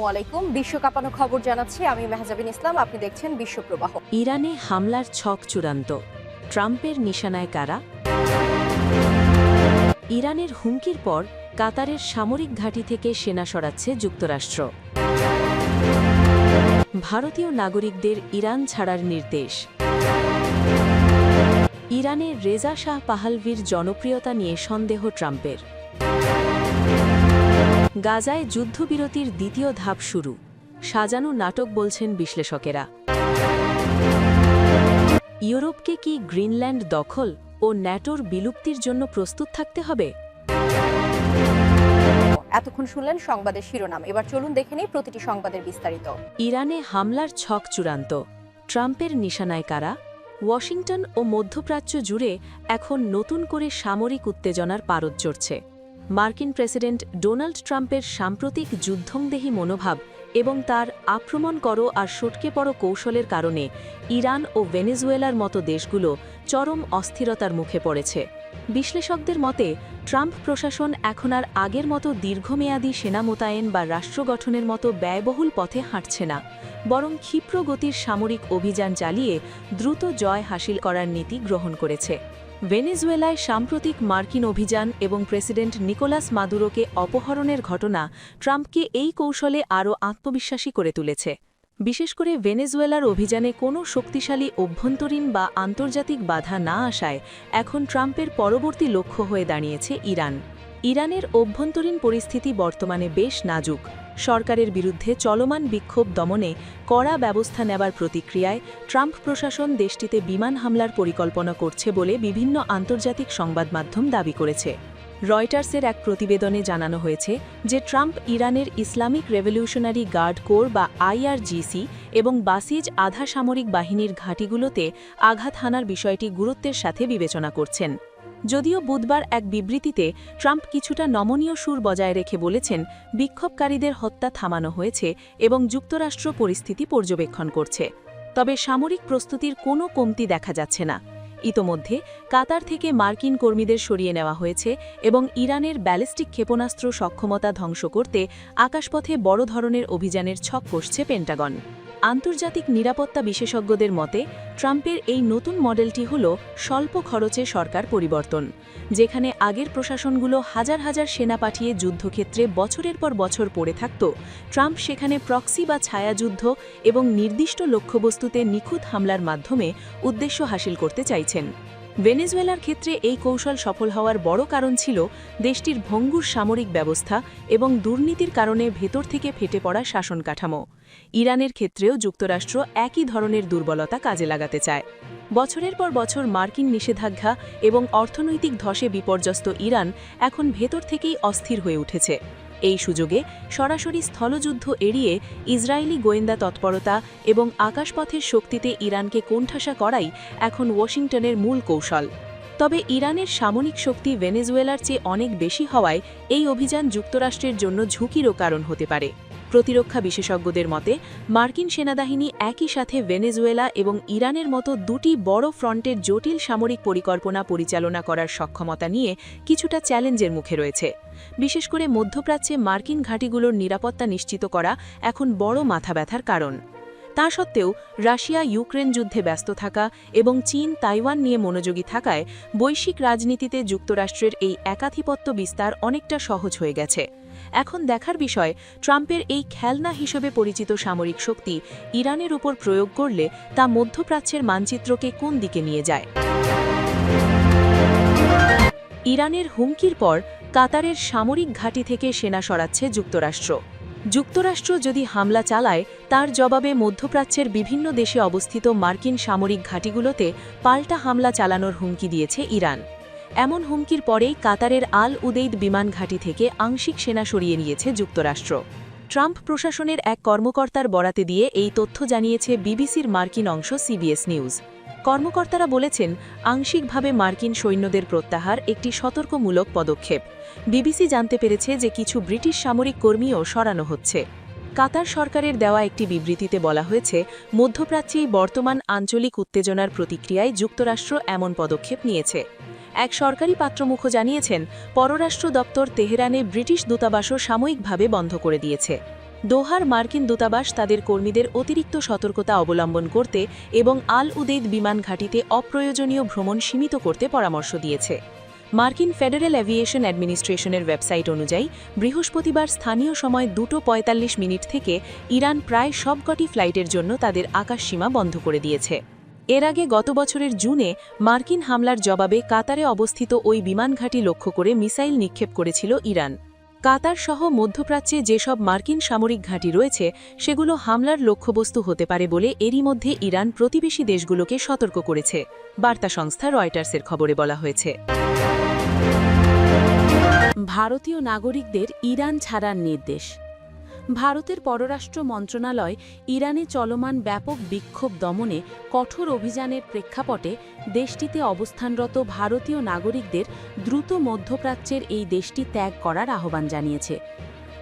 আসসালামু আলাইকুম। বিশ্ব কাঁপানো খবর জানাচ্ছি আমি মেহজাবিন ইসলাম। আপনি দেখছেন বিশ্বপ্রবাহ ইরানে হামলার ছক চূড়ান্ত। ট্রাম্পের নিশানায় কারা? ইরানের হুমকির পর কাতারের সামরিক ঘাঁটি থেকে সেনা সরাচ্ছে যুক্তরাষ্ট্র। ভারতীয় নাগরিকদের ইরান ছাড়ার নির্দেশ। ইরানের রেজা শাহ পাহালভির জনপ্রিয়তা নিয়ে সন্দেহ ট্রাম্পের। গাজায় যুদ্ধবিরতির দ্বিতীয় ধাপ শুরু। সাজানো নাটক বলছেন বিশ্লেষকেরা। ইউরোপকে কি গ্রিনল্যান্ড দখল ও ন্যাটোর বিলুপ্তির জন্য প্রস্তুত থাকতে হবে? এতক্ষণ শুনলেন সংবাদের শিরোনাম। এবার চলুন দেখে নিই প্রতিটি সংবাদের বিস্তারিত। ইরানে হামলার ছক চূড়ান্ত। ট্রাম্পের নিশানায় কারা? ওয়াশিংটন ও মধ্যপ্রাচ্য জুড়ে এখন নতুন করে সামরিক উত্তেজনার পারদ চড়ছে। মার্কিন প্রেসিডেন্ট ডোনাল্ড ট্রাম্পের সাম্প্রতিক যুদ্ধংদেহী মনোভাব এবং তার আক্রমণ করো আর সটকে পড়ো কৌশলের কারণে ইরান ও ভেনেজুয়েলার মতো দেশগুলো চরম অস্থিরতার মুখে পড়েছে। বিশ্লেষকদের মতে, ট্রাম্প প্রশাসন এখন আর আগের মতো দীর্ঘমেয়াদী সেনা মোতায়েন বা রাষ্ট্র গঠনের মতো ব্যয়বহুল পথে হাঁটছে না, বরং ক্ষিপ্র গতির সামরিক অভিযান চালিয়ে দ্রুত জয় হাসিল করার নীতি গ্রহণ করেছে। ভেনেজুয়েলায় সাম্প্রতিক মার্কিন অভিযান এবং প্রেসিডেন্ট নিকোলাস মাদুরোকে অপহরণের ঘটনা ট্রাম্পকে এই কৌশলে আরও আত্মবিশ্বাসী করে তুলেছে। বিশেষ করে ভেনেজুয়েলার অভিযানে কোনো শক্তিশালী অভ্যন্তরীণ বা আন্তর্জাতিক বাধা না আসায় এখন ট্রাম্পের পরবর্তী লক্ষ্য হয়ে দাঁড়িয়েছে ইরান। ইরানের অভ্যন্তরীণ পরিস্থিতি বর্তমানে বেশ নাজুক। সরকারের বিরুদ্ধে চলমান বিক্ষোভ দমনে কড়া ব্যবস্থা নেবার প্রতিক্রিয়ায় ট্রাম্প প্রশাসন দেশটিতে বিমান হামলার পরিকল্পনা করছে বলে বিভিন্ন আন্তর্জাতিক সংবাদ মাধ্যম দাবি করেছে। রয়টার্সের এক প্রতিবেদনে জানানো হয়েছে যে ট্রাম্প ইরানের ইসলামিক রেভলিউশনারি গার্ড কোর বা আইআরজিসি এবং বাসিজ আধা সামরিক বাহিনীর ঘাঁটিগুলোতে আঘাত হানার বিষয়টি গুরুত্বের সাথে বিবেচনা করছেন। যদিও বুধবার এক বিবৃতিতে ট্রাম্প কিছুটা নমনীয় সুর বজায় রেখে বলেছেন, বিক্ষোভকারীদের হত্যা থামানো হয়েছে এবং যুক্তরাষ্ট্র পরিস্থিতি পর্যবেক্ষণ করছে। তবে সামরিক প্রস্তুতির কোনো কমতি দেখা যাচ্ছে না। ইতোমধ্যে কাতার থেকে মার্কিন কর্মীদের সরিয়ে নেওয়া হয়েছে এবং ইরানের ব্যালিস্টিক ক্ষেপণাস্ত্র সক্ষমতা ধ্বংস করতে আকাশপথে বড় ধরনের অভিযানের ছক কষছে পেন্টাগন। আন্তর্জাতিক নিরাপত্তা বিশেষজ্ঞদের মতে, ট্রাম্পের এই নতুন মডেলটি হল স্বল্প খরচে সরকার পরিবর্তন, যেখানে আগের প্রশাসনগুলো হাজার হাজার সেনা পাঠিয়ে যুদ্ধক্ষেত্রে বছরের পর বছর পড়ে থাকত, ট্রাম্প সেখানে প্রক্সি বা ছায়াযুদ্ধ এবং নির্দিষ্ট লক্ষ্যবস্তুতে নিখুঁত হামলার মাধ্যমে উদ্দেশ্য হাসিল করতে চাইছেন। ভেনেজুয়েলার ক্ষেত্রে এই কৌশল সফল হওয়ার বড় কারণ ছিল দেশটির ভঙ্গুর সামরিক ব্যবস্থা এবং দুর্নীতির কারণে ভেতর থেকে ফেটে পড়া শাসন কাঠামো। ইরানের ক্ষেত্রেও যুক্তরাষ্ট্র একই ধরনের দুর্বলতা কাজে লাগাতে চায়। বছরের পর বছর মার্কিন নিষেধাজ্ঞা এবং অর্থনৈতিক ধসে বিপর্যস্ত ইরান এখন ভেতর থেকেই অস্থির হয়ে উঠেছে। এই সুযোগে সরাসরি স্থলযুদ্ধ এড়িয়ে ইসরায়েলি গোয়েন্দা তৎপরতা এবং আকাশপথের শক্তিতে ইরানকে কোণঠাসা করাই এখন ওয়াশিংটনের মূল কৌশল। তবে ইরানের সামরিক শক্তি ভেনেজুয়েলার চেয়ে অনেক বেশি হওয়ায় এই অভিযান যুক্তরাষ্ট্রের জন্য ঝুঁকিরও কারণ হতে পারে। প্রতিরক্ষা বিশেষজ্ঞদের মতে, মার্কিন সেনাবাহিনী একই সাথে ভেনেজুয়েলা এবং ইরানের মতো দুটি বড় ফ্রন্টের জটিল সামরিক পরিকল্পনা পরিচালনা করার সক্ষমতা নিয়ে কিছুটা চ্যালেঞ্জের মুখে রয়েছে। বিশেষ করে মধ্যপ্রাচ্যে মার্কিন ঘাঁটিগুলোর নিরাপত্তা নিশ্চিত করা এখন বড় মাথা ব্যথার কারণ। তা সত্ত্বেও, রাশিয়া ইউক্রেন যুদ্ধে ব্যস্ত থাকা এবং চীন তাইওয়ান নিয়ে মনোযোগী থাকায় বৈশ্বিক রাজনীতিতে যুক্তরাষ্ট্রের এই একাধিপত্য বিস্তার অনেকটা সহজ হয়ে গেছে। এখন দেখার বিষয়, ট্রাম্পের এই খেলনা হিসেবে পরিচিত সামরিক শক্তি ইরানের উপর প্রয়োগ করলে তা মধ্যপ্রাচ্যের মানচিত্রকে কোন দিকে নিয়ে যায়? ইরানের হুমকির পর কাতারের সামরিক ঘাঁটি থেকে সেনা সরাচ্ছে যুক্তরাষ্ট্র। যুক্তরাষ্ট্র যদি হামলা চালায়, তার জবাবে মধ্যপ্রাচ্যের বিভিন্ন দেশে অবস্থিত মার্কিন সামরিক ঘাঁটিগুলোতে পাল্টা হামলা চালানোর হুমকি দিয়েছে ইরান। এমন হুমকির পরেই কাতারের আল উদেইদ বিমান ঘাঁটি থেকে আংশিক সেনা সরিয়ে নিয়েছে যুক্তরাষ্ট্র। ট্রাম্প প্রশাসনের এক কর্মকর্তার বরাতে দিয়ে এই তথ্য জানিয়েছে বিবিসির মার্কিন অংশ সিবিএস নিউজ। কর্মকর্তারা বলেছেন, আংশিকভাবে মার্কিন সৈন্যদের প্রত্যাহার একটি সতর্কমূলক পদক্ষেপ। বিবিসি জানতে পেরেছে যে কিছু ব্রিটিশ সামরিক কর্মীও সরানো হচ্ছে। কাতার সরকারের দেওয়া একটি বিবৃতিতে বলা হয়েছে, মধ্যপ্রাচ্যেই বর্তমান আঞ্চলিক উত্তেজনার প্রতিক্রিয়ায় যুক্তরাষ্ট্র এমন পদক্ষেপ নিয়েছে। এক সরকারি পাত্রমুখ জানিয়েছেন, পররাষ্ট্র দপ্তর তেহরানে ব্রিটিশ দূতাবাসও সাময়িকভাবে বন্ধ করে দিয়েছে। দোহার মার্কিন দূতাবাস তাদের কর্মীদের অতিরিক্ত সতর্কতা অবলম্বন করতে এবং আল উদেদ বিমান ঘাঁটিতে অপ্রয়োজনীয় ভ্রমণ সীমিত করতে পরামর্শ দিয়েছে। মার্কিন ফেডারেল অ্যাভিয়েশন অ্যাডমিনিস্ট্রেশনের ওয়েবসাইট অনুযায়ী, বৃহস্পতিবার স্থানীয় সময় দুটো পঁয়তাল্লিশ মিনিট থেকে ইরান প্রায় সবকটি ফ্লাইটের জন্য তাদের আকাশসীমা বন্ধ করে দিয়েছে। এর আগে গত বছরের জুনে মার্কিন হামলার জবাবে কাতারে অবস্থিত ওই বিমান ঘাঁটি লক্ষ্য করে মিসাইল নিক্ষেপ করেছিল ইরান। কাতার সহ মধ্যপ্রাচ্যে যেসব মার্কিন সামরিক ঘাঁটি রয়েছে, সেগুলো হামলার লক্ষ্যবস্তু হতে পারে বলে এরই মধ্যে ইরান প্রতিবেশী দেশগুলোকে সতর্ক করেছে, বার্তা সংস্থা রয়টার্সের খবরে বলা হয়েছে। ভারতীয় নাগরিকদের ইরান ছাড়ার নির্দেশ। ভারতের পররাষ্ট্র মন্ত্রণালয় ইরানে চলমান ব্যাপক বিক্ষোভ দমনে কঠোর অভিযানের প্রেক্ষাপটে দেশটিতে অবস্থানরত ভারতীয় নাগরিকদের দ্রুত মধ্যপ্রাচ্যের এই দেশটি ত্যাগ করার আহ্বান জানিয়েছে।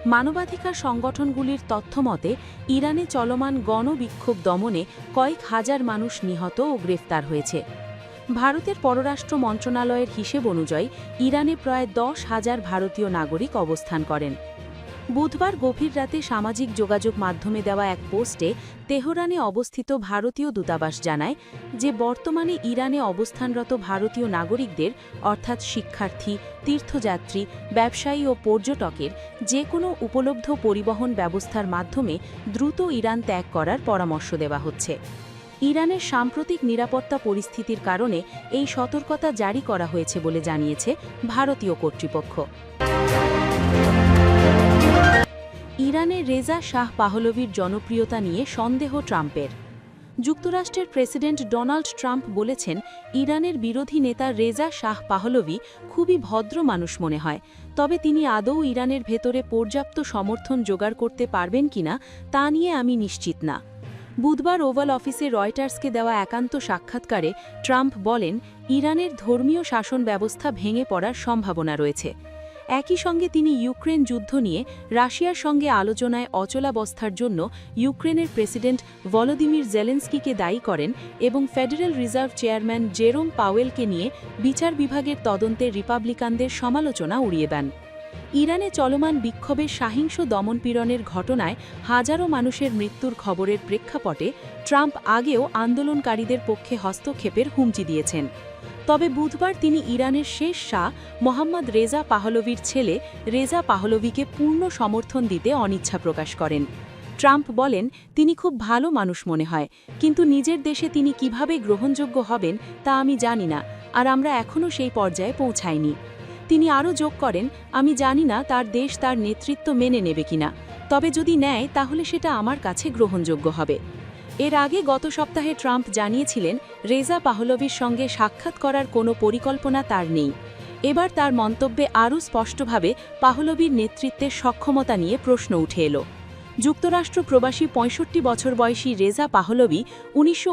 মানবাধিকার সংগঠনগুলির তথ্যমতে, ইরানে চলমান গণবিক্ষোভ দমনে কয়েক হাজার মানুষ নিহত ও গ্রেফতার হয়েছে। ভারতের পররাষ্ট্র মন্ত্রণালয়ের হিসেব অনুযায়ী, ইরানে প্রায় দশ হাজার ভারতীয় নাগরিক অবস্থান করেন। বুধবার গভীর রাতে সামাজিক যোগাযোগ মাধ্যমে দেওয়া এক পোস্টে তেহরানে অবস্থিত ভারতীয় দূতাবাস জানায় যে বর্তমানে ইরানে অবস্থানরত ভারতীয় নাগরিকদের, অর্থাৎ শিক্ষার্থী, তীর্থযাত্রী, ব্যবসায়ী ও পর্যটকের যে কোনো উপলব্ধ পরিবহন ব্যবস্থার মাধ্যমে দ্রুত ইরান ত্যাগ করার পরামর্শ দেওয়া হচ্ছে। ইরানের সাম্প্রতিক নিরাপত্তা পরিস্থিতির কারণে এই সতর্কতা জারি করা হয়েছে বলে জানিয়েছে ভারতীয় কর্তৃপক্ষ। ইরানে রেজা শাহ পাহলভির জনপ্রিয়তা নিয়ে সন্দেহ ট্রাম্পের। যুক্তরাষ্ট্রের প্রেসিডেন্ট ডোনাল্ড ট্রাম্প বলেছেন, ইরানের বিরোধী নেতা রেজা শাহ পাহলভি খুবই ভদ্র মানুষ মনে হয়। তবে তিনি আদৌ ইরানের ভেতরে পর্যাপ্ত সমর্থন জোগাড় করতে পারবেন কিনা, তা নিয়ে আমি নিশ্চিত না। বুধবার ওভাল অফিসে রয়টার্সকে দেওয়া একান্ত সাক্ষাৎকারে ট্রাম্প বলেন, ইরানের ধর্মীয় শাসন ব্যবস্থা ভেঙে পড়ার সম্ভাবনা রয়েছে। একই সঙ্গে তিনি ইউক্রেন যুদ্ধ নিয়ে রাশিয়ার সঙ্গে আলোচনায় অচলাবস্থার জন্য ইউক্রেনের প্রেসিডেন্ট ভলোদিমির জেলেন্সকিকে দায়ী করেন এবং ফেডারেল রিজার্ভ চেয়ারম্যান জেরোম পাওয়েলকে নিয়ে বিচার বিভাগের তদন্তে রিপাবলিকানদের সমালোচনা উড়িয়ে দেন। ইরানে চলমান বিক্ষোভের সহিংস দমনপীড়নের ঘটনায় হাজারো মানুষের মৃত্যুর খবরের প্রেক্ষাপটে ট্রাম্প আগেও আন্দোলনকারীদের পক্ষে হস্তক্ষেপের হুমকি দিয়েছেন। তবে বুধবার তিনি ইরানের শেষ শাহ মোহাম্মদ রেজা পাহলভির ছেলে রেজা পাহলভিকে পূর্ণ সমর্থন দিতে অনিচ্ছা প্রকাশ করেন। ট্রাম্প বলেন, তিনি খুব ভালো মানুষ মনে হয়, কিন্তু নিজের দেশে তিনি কীভাবে গ্রহণযোগ্য হবেন তা আমি জানি না, আর আমরা এখনও সেই পর্যায়ে পৌঁছাইনি। তিনি আরও যোগ করেন, আমি জানি না তার দেশ তার নেতৃত্ব মেনে নেবে কিনা, তবে যদি নেয় তাহলে সেটা আমার কাছে গ্রহণযোগ্য হবে। এর আগে গত সপ্তাহে ট্রাম্প জানিয়েছিলেন, রেজা পাহলভির সঙ্গে সাক্ষাৎ করার কোনো পরিকল্পনা তার নেই। এবার তার মন্তব্যে আরও স্পষ্টভাবে পাহলভির নেতৃত্বের সক্ষমতা নিয়ে প্রশ্ন উঠে এলো। যুক্তরাষ্ট্র প্রবাসী পঁয়ষট্টি বছর বয়সী রেজা পাহলভি উনিশশো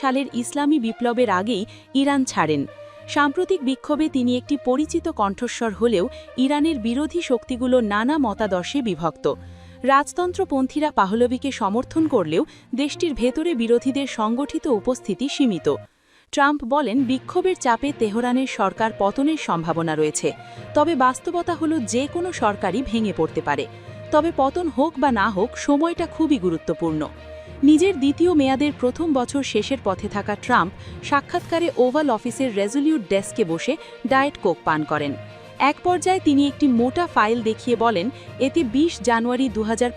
সালের ইসলামী বিপ্লবের আগেই ইরান ছাড়েন। সাম্প্রতিক বিক্ষোভে তিনি একটি পরিচিত কণ্ঠস্বর হলেও ইরানের বিরোধী শক্তিগুলো নানা মতাদর্শে বিভক্ত। রাজতন্ত্রপন্থীরা পাহলভিকে সমর্থন করলেও দেশটির ভেতরে বিরোধীদের সংগঠিত উপস্থিতি সীমিত। ট্রাম্প বলেন, বিক্ষোভের চাপে তেহরানের সরকার পতনের সম্ভাবনা রয়েছে। তবে বাস্তবতা হল, যে কোনো সরকারই ভেঙে পড়তে পারে। তবে পতন হোক বা না হোক, সময়টা খুবই গুরুত্বপূর্ণ। নিজের দ্বিতীয় মেয়াদের প্রথম বছর শেষের পথে থাকা ট্রাম্প সাক্ষাৎকারে ওভাল অফিসের রেজলিউট ডেস্কে বসে ডায়েট কোক পান করেন। এক পর্যায়ে তিনি একটি মোটা ফাইল দেখিয়ে বলেন, এতে ২০ জানুয়ারি দু হাজার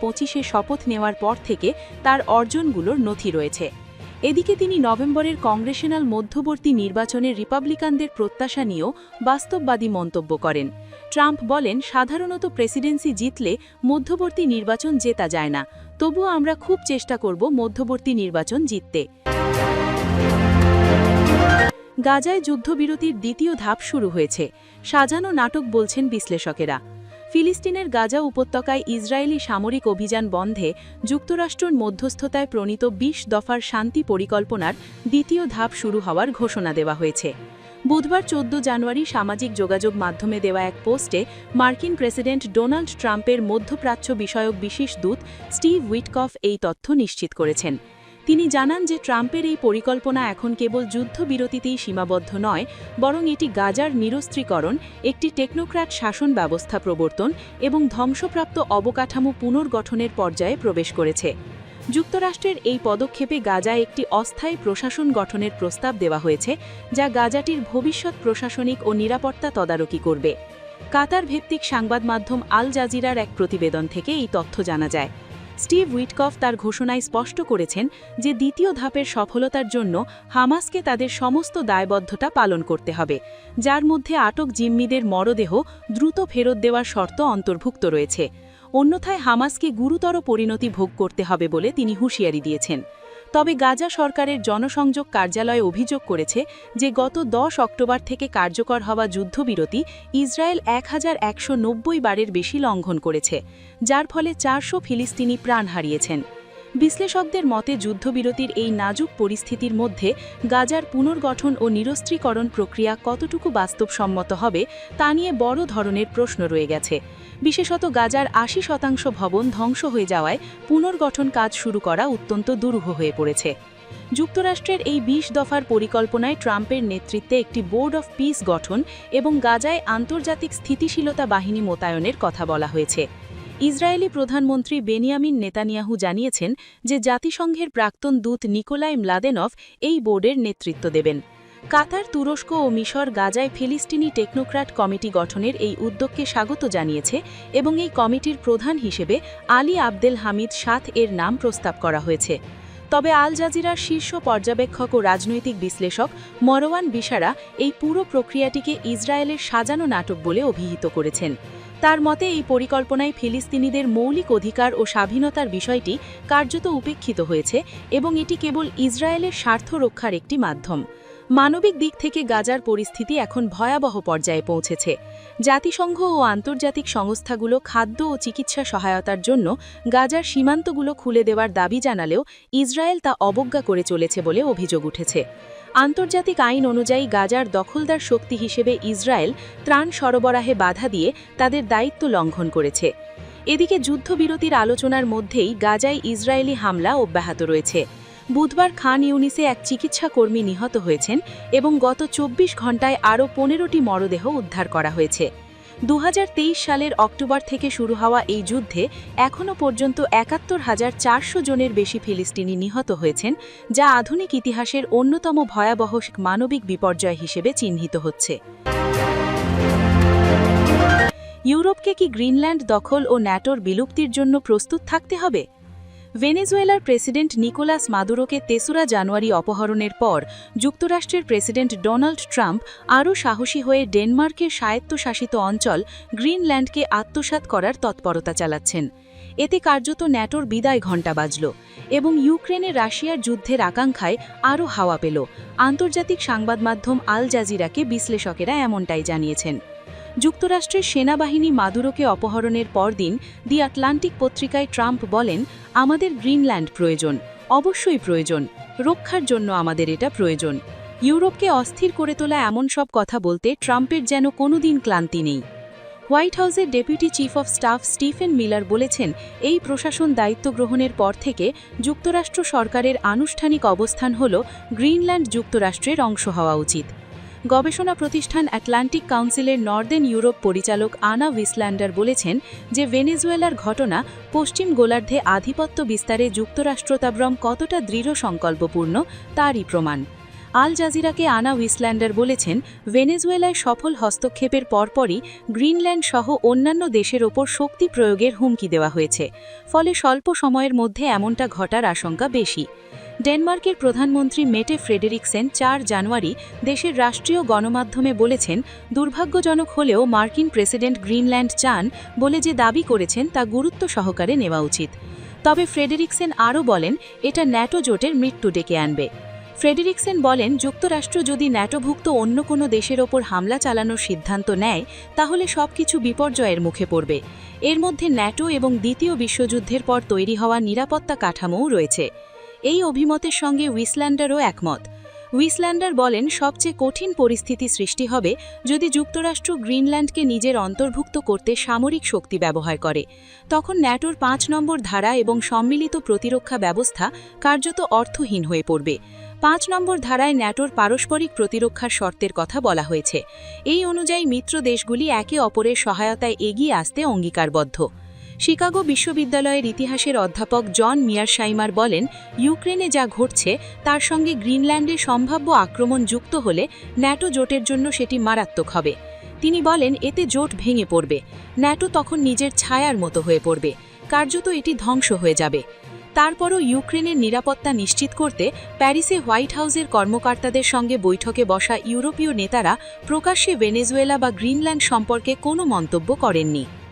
শপথ নেওয়ার পর থেকে তার অর্জনগুলোর নথি রয়েছে। এদিকে তিনি নভেম্বরের কংগ্রেশনাল মধ্যবর্তী নির্বাচনের রিপাবলিকানদের প্রত্যাশা নিয়েও বাস্তববাদী মন্তব্য করেন। ট্রাম্প বলেন, সাধারণত প্রেসিডেন্সি জিতলে মধ্যবর্তী নির্বাচন জেতা যায় না, তবুও আমরা খুব চেষ্টা করব মধ্যবর্তী নির্বাচন জিততে। গাজায় যুদ্ধবিরতির দ্বিতীয় ধাপ শুরু হয়েছে। সাজানো নাটক বলছেন বিশ্লেষকেরা। ফিলিস্তিনের গাজা উপত্যকায় ইসরায়েলি সামরিক অভিযান বন্ধে যুক্তরাষ্ট্রের মধ্যস্থতায় প্রণীত ২০ দফার শান্তি পরিকল্পনার দ্বিতীয় ধাপ শুরু হওয়ার ঘোষণা দেওয়া হয়েছে। বুধবার চোদ্দ জানুয়ারি সামাজিক যোগাযোগ মাধ্যমে দেওয়া এক পোস্টে মার্কিন প্রেসিডেন্ট ডোনাল্ড ট্রাম্পের মধ্যপ্রাচ্য বিষয়ক বিশেষ দূত স্টিভ উইটকফ এই তথ্য নিশ্চিত করেছেন। তিনি জানান যে ট্রাম্পের এই পরিকল্পনা এখন কেবল যুদ্ধবিরতিতেই সীমাবদ্ধ নয়, বরং এটি গাজার নিরস্ত্রীকরণ, একটি টেকনোক্র্যাট শাসন ব্যবস্থা প্রবর্তন এবং ধ্বংসপ্রাপ্ত অবকাঠামো পুনর্গঠনের পর্যায়ে প্রবেশ করেছে। যুক্তরাষ্ট্রের এই পদক্ষেপে গাজায় একটি অস্থায়ী প্রশাসন গঠনের প্রস্তাব দেওয়া হয়েছে, যা গাজাটির ভবিষ্যৎ প্রশাসনিক ও নিরাপত্তা তদারকি করবে। কাতার ভিত্তিক সংবাদ মাধ্যম আল জাজিরার এক প্রতিবেদন থেকে এই তথ্য জানা যায়। স্টিভ উইটকফ তার ঘোষণায় স্পষ্ট করেছেন যে দ্বিতীয় ধাপের সফলতার জন্য হামাসকে তাদের সমস্ত দায়বদ্ধতা পালন করতে হবে, যার মধ্যে আটক জিম্মিদের মরদেহ দ্রুত ফেরত দেওয়ার শর্ত অন্তর্ভুক্ত রয়েছে। অন্যথায় হামাসকে গুরুতর পরিণতি ভোগ করতে হবে বলে তিনি হুঁশিয়ারি দিয়েছেন। তবে গাজা সরকারের জনসংযোগ কার্যালয় অভিযোগ করেছে যে গত দশ অক্টোবর থেকে কার্যকর হওয়া যুদ্ধবিরতি ইসরায়েল এক হাজার একশো নব্বই বারের বেশি লঙ্ঘন করেছে, যার ফলে চারশো ফিলিস্তিনি প্রাণ হারিয়েছেন। বিশ্লেষকদের মতে যুদ্ধবিরতির এই নাজুক পরিস্থিতির মধ্যে গাজার পুনর্গঠন ও নিরস্ত্রীকরণ প্রক্রিয়া কতটুকু বাস্তবসম্মত হবে তা নিয়ে বড় ধরনের প্রশ্ন রয়ে গেছে। বিশেষত গাজার আশি শতাংশ ভবন ধ্বংস হয়ে যাওয়ায় পুনর্গঠন কাজ শুরু করা অত্যন্ত দুরূহ হয়ে পড়েছে। যুক্তরাষ্ট্রের এই বিশ দফার পরিকল্পনায় ট্রাম্পের নেতৃত্বে একটি বোর্ড অফ পিস গঠন এবং গাজায় আন্তর্জাতিক স্থিতিশীলতা বাহিনী মোতায়েনের কথা বলা হয়েছে। ইসরায়েলি প্রধানমন্ত্রী বেনিয়ামিন নেতানিয়াহু জানিয়েছেন যে জাতিসংঘের প্রাক্তন দূত নিকোলাই ম্লাদেনভ এই বোর্ডের নেতৃত্ব দেবেন। কাতার, তুরস্ক ও মিশর গাজায় ফিলিস্তিনি টেকনোক্র্যাট কমিটি গঠনের এই উদ্যোগকে স্বাগত জানিয়েছে এবং এই কমিটির প্রধান হিসেবে আলী আবদেল হামিদ সাথ এর নাম প্রস্তাব করা হয়েছে। তবে আল জাজিরার শীর্ষ পর্যবেক্ষক ও রাজনৈতিক বিশ্লেষক মরওয়ান বিশারা এই পুরো প্রক্রিয়াটিকে ইসরায়েলের সাজানো নাটক বলে অভিহিত করেছেন। তার মতে, এই পরিকল্পনায় ফিলিস্তিনিদের মৌলিক অধিকার ও স্বাধীনতার বিষয়টি কার্যত উপেক্ষিত হয়েছে এবং এটি কেবল ইসরায়েলের স্বার্থ রক্ষার একটি মাধ্যম। মানবিক দিক থেকে গাজার পরিস্থিতি এখন ভয়াবহ পর্যায়ে পৌঁছেছে। জাতিসংঘ ও আন্তর্জাতিক সংস্থাগুলো খাদ্য ও চিকিৎসা সহায়তার জন্য গাজার সীমান্তগুলো খুলে দেওয়ার দাবি জানালেও ইসরায়েল তা অবজ্ঞা করে চলেছে বলে অভিযোগ উঠেছে। আন্তর্জাতিক আইন অনুযায়ী গাজার দখলদার শক্তি হিসেবে ইসরায়েল ত্রাণ সরবরাহে বাধা দিয়ে তাদের দায়িত্ব লঙ্ঘন করেছে। এদিকে যুদ্ধবিরতির আলোচনার মধ্যেই গাজায় ইসরায়েলি হামলা অব্যাহত রয়েছে। বুধবার খান ইউনিসে এক চিকিৎসা কর্মী নিহত হয়েছেন এবং গত চব্বিশ ঘণ্টায় আরও পনেরোটি মরদেহ উদ্ধার করা হয়েছে। দু হাজার তেইশ সালের অক্টোবর থেকে শুরু হওয়া এই যুদ্ধে এখনও পর্যন্ত একাত্তর হাজার চারশো জনের বেশি ফিলিস্তিনি নিহত হয়েছেন, যা আধুনিক ইতিহাসের অন্যতম ভয়াবহ মানবিক বিপর্যয় হিসেবে চিহ্নিত হচ্ছে। ইউরোপকে কি গ্রিনল্যান্ড দখল ও ন্যাটোর বিলুপ্তির জন্য প্রস্তুত থাকতে হবে? ভেনেজুয়েলার প্রেসিডেন্ট নিকোলাস মাদুরোকে তেসরা জানুয়ারি অপহরণের পর যুক্তরাষ্ট্রের প্রেসিডেন্ট ডোনাল্ড ট্রাম্প আরও সাহসী হয়ে ডেনমার্কের স্বায়ত্তশাসিত অঞ্চল গ্রিনল্যান্ডকে আত্মসাৎ করার তৎপরতা চালাচ্ছেন। এতে কার্যত ন্যাটোর বিদায় ঘণ্টা বাজল এবং ইউক্রেনে রাশিয়ার যুদ্ধের আকাঙ্ক্ষায় আরও হাওয়া পেল। আন্তর্জাতিক সংবাদ মাধ্যম আল জাজিরাকে বিশ্লেষকেরা এমনটাই জানিয়েছেন। যুক্তরাষ্ট্রের সেনাবাহিনী মাদুরোকে অপহরণের পরদিন দি আটলান্টিক পত্রিকায় ট্রাম্প বলেন, আমাদের গ্রিনল্যান্ড প্রয়োজন, অবশ্যই প্রয়োজন, রক্ষার জন্য আমাদের এটা প্রয়োজন। ইউরোপকে অস্থির করে তোলা এমন সব কথা বলতে ট্রাম্পের যেন কোনোদিন ক্লান্তি নেই। হোয়াইট হাউসের deputy chief of staff Stephen Miller বলেছেন, এই প্রশাসন দায়িত্ব গ্রহণের পর থেকে যুক্তরাষ্ট্র সরকারের আনুষ্ঠানিক অবস্থান হল গ্রিনল্যান্ড যুক্তরাষ্ট্রের অংশ হওয়া উচিত। গবেষণা প্রতিষ্ঠান অ্যাটলান্টিক কাউন্সিলের নর্দেন ইউরোপ পরিচালক আনা উইসল্যান্ডার বলেছেন যে ভেনেজুয়েলার ঘটনা পশ্চিম গোলার্ধে আধিপত্য বিস্তারে যুক্তরাষ্ট্রতাব্রম কতটা দৃঢ় সংকল্পপূর্ণ তারই প্রমাণ। আল জাজিরাকে আনা উইসল্যান্ডার বলেছেন, ভেনেজুয়েলায় সফল হস্তক্ষেপের পরপরই গ্রিনল্যান্ড সহ অন্যান্য দেশের ওপর শক্তি প্রয়োগের হুমকি দেওয়া হয়েছে। ফলে স্বল্প সময়ের মধ্যে এমনটা ঘটার আশঙ্কা বেশি। ডেনমার্কের প্রধানমন্ত্রী মেটে ফ্রেডেরিকসেন চার জানুয়ারি দেশের রাষ্ট্রীয় গণমাধ্যমে বলেছেন, দুর্ভাগ্যজনক হলেও মার্কিন প্রেসিডেন্ট গ্রিনল্যান্ড চান বলে যে দাবি করেছেন তা গুরুত্ব সহকারে নেওয়া উচিত। তবে ফ্রেডেরিকসেন আরও বলেন, এটা ন্যাটো জোটের মৃত্যু ডেকে আনবে। ফ্রেডেরিকসেন বলেন, যুক্তরাষ্ট্র যদি ন্যাটোভুক্ত অন্য কোনো দেশের ওপর হামলা চালানোর সিদ্ধান্ত নেয়, তাহলে সবকিছু বিপর্যয়ের মুখে পড়বে। এর মধ্যে ন্যাটো এবং দ্বিতীয় বিশ্বযুদ্ধের পর তৈরি হওয়া নিরাপত্তা কাঠামোও রয়েছে। এই অভিমতের সঙ্গে উইসল্যান্ডারও একমত। উইসল্যান্ডার বলেন, সবচেয়ে কঠিন পরিস্থিতি সৃষ্টি হবে যদি যুক্তরাষ্ট্র গ্রিনল্যান্ডকে নিজের অন্তর্ভুক্ত করতে সামরিক শক্তি ব্যবহার করে। তখন ন্যাটোর পাঁচ নম্বর ধারা এবং সম্মিলিত প্রতিরক্ষা ব্যবস্থা কার্যত অর্থহীন হয়ে পড়বে। পাঁচ নম্বর ধারায় ন্যাটোর পারস্পরিক প্রতিরক্ষার শর্তের কথা বলা হয়েছে। এই অনুযায়ী মিত্র দেশগুলি একে অপরের সহায়তায় এগিয়ে আসতে অঙ্গীকারবদ্ধ। শিকাগো বিশ্ববিদ্যালয়ের ইতিহাসের অধ্যাপক জন মিয়ার মিয়ারশাইমার বলেন, ইউক্রেনে যা ঘটছে, তার সঙ্গে গ্রিনল্যান্ডে সম্ভাব্য আক্রমণ যুক্ত হলে ন্যাটো জোটের জন্য সেটি মারাত্মক হবে। তিনি বলেন, এতে জোট ভেঙে পড়বে। ন্যাটো তখন নিজের ছায়ার মতো হয়ে পড়বে। কার্যত এটি ধ্বংস হয়ে যাবে। তারপরও ইউক্রেনের নিরাপত্তা নিশ্চিত করতে প্যারিসে হোয়াইট হাউসের কর্মকর্তাদের সঙ্গে বৈঠকে বসা ইউরোপীয় নেতারা প্রকাশ্যে ভেনেজুয়েলা বা গ্রিনল্যান্ড সম্পর্কে কোনো মন্তব্য করেননি।